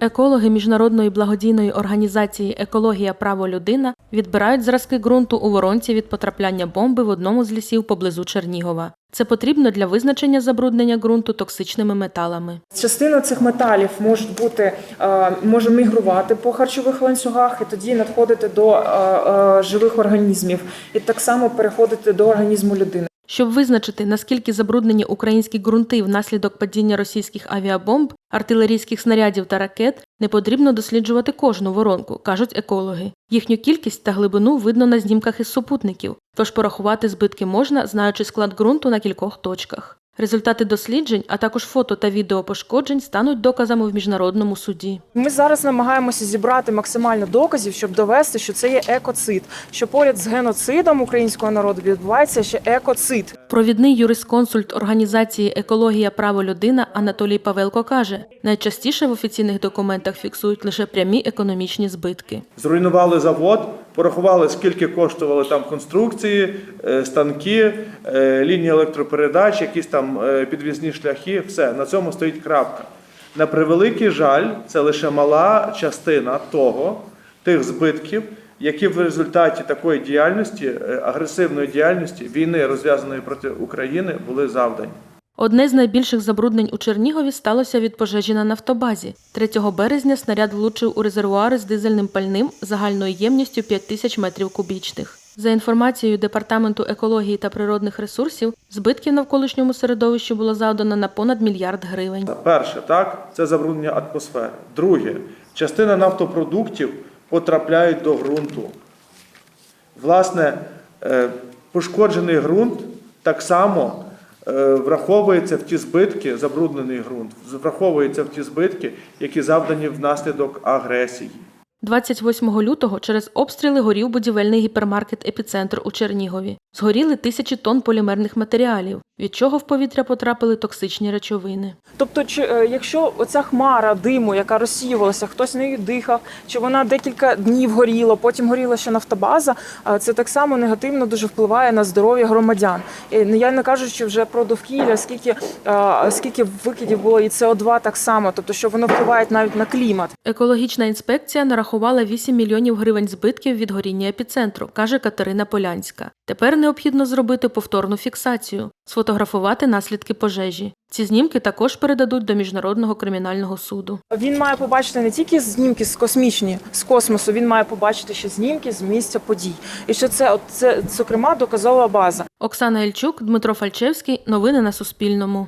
Екологи міжнародної благодійної організації Екологія Право людина відбирають зразки ґрунту у воронці від потрапляння бомби в одному з лісів поблизу Чернігова. Це потрібно для визначення забруднення ґрунту токсичними металами. Частина цих металів може бути е, може мігрувати по харчових ланцюгах і тоді надходити до е, е, живих організмів, і так само переходити до організму людини. Щоб визначити, наскільки забруднені українські ґрунти внаслідок падіння російських авіабомб, артилерійських снарядів та ракет, не потрібно досліджувати кожну воронку, кажуть екологи. Їхню кількість та глибину видно на знімках із супутників, тож порахувати збитки можна, знаючи склад ґрунту на кількох точках. Результати досліджень, а також фото та відео пошкоджень стануть доказами в міжнародному суді. Ми зараз намагаємося зібрати максимально доказів, щоб довести, що це є екоцид, що поряд з геноцидом українського народу відбувається ще екоцид. Провідний юрисконсульт організації Екологія Право людина Анатолій Павелко каже: найчастіше в офіційних документах фіксують лише прямі економічні збитки. Зруйнували завод, порахували, скільки коштували там конструкції, е, станки, е, лінії електропередач, якісь там е, підвізні шляхи. Все, на цьому стоїть крапка. На превеликий жаль, це лише мала частина того, тих збитків, які в результаті такої діяльності, агресивної діяльності, війни, розв'язаної проти України, були завдані. Одне з найбільших забруднень у Чернігові сталося від пожежі на нафтобазі. 3 березня снаряд влучив у резервуари з дизельним пальним загальною ємністю 5 тисяч метрів кубічних. За інформацією Департаменту екології та природних ресурсів, збитків навколишньому середовищу було завдано на понад мільярд гривень. Перше, так, це забруднення атмосфери. Друге, частина нафтопродуктів потрапляють до ґрунту. Власне, е, пошкоджений ґрунт так само враховується в ті збитки, забруднений ґрунт, враховується в ті збитки, які завдані внаслідок агресії. 28 лютого через обстріли горів будівельний гіпермаркет Епіцентр у Чернігові. Згоріли тисячі тонн полімерних матеріалів, від чого в повітря потрапили токсичні речовини. Тобто, чи е, якщо оця хмара диму, яка розсіювалася, хтось нею дихав, чи вона декілька днів горіла, потім горіла ще нафтобаза, це так само негативно дуже впливає на здоров'я громадян. Не- я не кажучи вже про довкілля, скільки, скільки викидів було і СО2 так само, тобто що воно впливає навіть на клімат. Екологічна інспекція нарахувала 8 мільйонів гривень збитків від горіння епіцентру, каже Катерина Полянська. Тепер необхідно зробити повторну фіксацію, сфотографувати наслідки пожежі. Ці знімки також передадуть до міжнародного кримінального суду. Він має побачити не тільки знімки з космічні з космосу, він має побачити ще знімки з місця подій. І що це, от це зокрема доказова база. Оксана Ільчук, Дмитро Фальчевський. Новини на Суспільному.